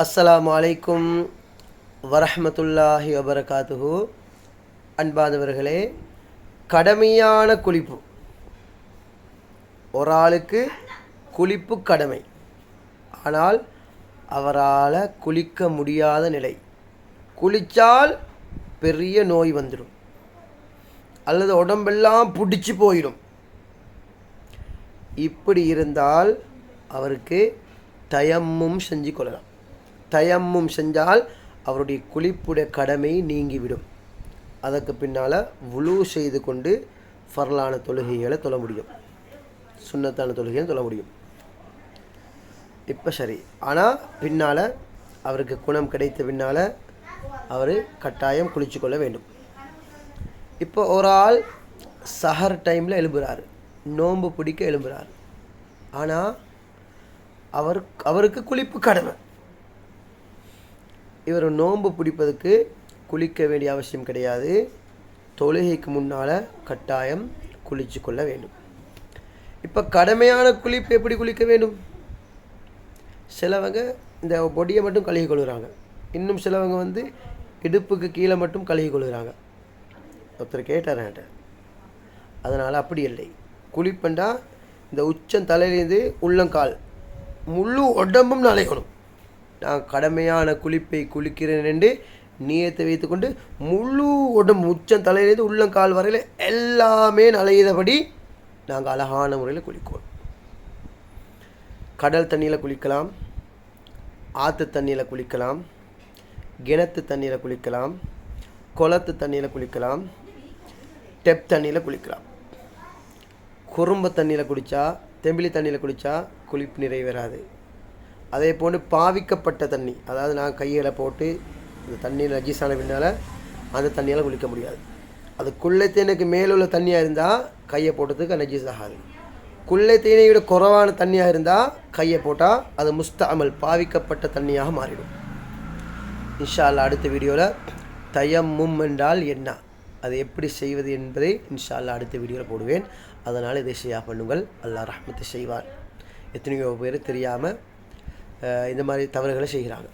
அஸ்லாம் வலைக்கும் வரஹமத்துல்லாஹி வபரகாத்துஹு. அன்பானவர்களே கடமையான குளிப்பு. ஒரு ஆளுக்கு குளிப்பு கடமை. ஆனால் அவரால் குளிக்க முடியாத நிலை. குளித்தால் பெரிய நோய் வந்துடும் அல்லது உடம்பெல்லாம் பிடிச்சி போயிடும். இப்படி இருந்தால் அவருக்கு தயமும் செஞ்சு கொள்ளலாம். தயம்மும் செஞ்சால் அவருடைய குளிப்புடைய கடமை நீங்கிவிடும். அதற்கு பின்னால் உழு செய்து கொண்டு ஃபரலான தொழுகைகளை தொழ முடியும். சுண்ணத்தான தொழுகையை தொழ முடியும். இப்போ சரி. ஆனால் பின்னால் அவருக்கு குணம் கிடைத்த பின்னால் அவர் கட்டாயம் குளிச்சு கொள்ள வேண்டும். இப்போ ஒரு ஆள் சஹர் டைமில் எழும்புகிறார் நோன்பு பிடிக்க எழும்புகிறார் ஆனால் அவர் அவருக்கு குளிப்பு கடமை. இவர் நோன்பு பிடிப்பதற்கு குளிக்க வேண்டிய அவசியம் கிடையாது. தொழுகைக்கு முன்னால் கட்டாயம் குளிச்சு கொள்ள வேண்டும். இப்போ கடமையான குளிப்பு எப்படி குளிக்க வேண்டும்? சிலவங்க இந்த பொடியை மட்டும் கழுகி கொள்கிறாங்க இன்னும் சிலவங்க வந்து இடுப்புக்கு கீழே மட்டும் கழுகி கொள்கிறாங்க ஒருத்தர் கேட்டார் என்கிட்ட. அதனால் அப்படி இல்லை. குளிப்பண்டா இந்த உச்சம் தலையிலேருந்து உள்ளங்கால் முழு உடம்பும் நனையணும் நான் கடமையான குளிப்பை குளிக்கிறேன் என்று நீயத்தை வைத்துக்கொண்டு முழு உடம்பு உச்சம் தலையிலேருந்து உள்ளங்கால் வரையில் எல்லாமே நலையதபடி நாங்கள் அழகான முறையில் குளிக்கிறோம் கடல் தண்ணியில் குளிக்கலாம் ஆற்று தண்ணியில் குளிக்கலாம் கிணத்து தண்ணியில் குளிக்கலாம் குளத்து தண்ணியில் குளிக்கலாம் டெப் தண்ணியில் குளிக்கலாம். குறும்ப தண்ணியில் குடித்தா தெம்பிலி தண்ணியில் குடித்தா குளிப்பு நிறைவேறாது. அதே போன்று பாவிக்கப்பட்ட தண்ணி. அதாவது நான் கையில் போட்டு இந்த தண்ணியில் நஜீஸான பின்னால் அந்த தண்ணியால் குளிக்க முடியாது. அது குள்ளை தேனுக்கு மேலுள்ள தண்ணியாக இருந்தால் கையை போட்டதுக்கு நஜீஸ் ஆகாது. குள்ளை விட குறைவான தண்ணியாக இருந்தால் கையை போட்டால் அது முஸ்தாமல் பாவிக்கப்பட்ட தண்ணியாக மாறிடும். இன்ஷா அடுத்த வீடியோவில் தயம்மும் என்றால் என்ன? அதை எப்படி செய்வது என்பதை இன்ஷா அடுத்த வீடியோவில் போடுவேன். அதனால் இதை ஷேர் பண்ணுங்கள். அல்லாஹ் ரஹ்மத்தை செய்வார் எத்தனையோ பேர் தெரியாமல் இந்த மாதிரி தவறுகளை செய்கிறாங்க.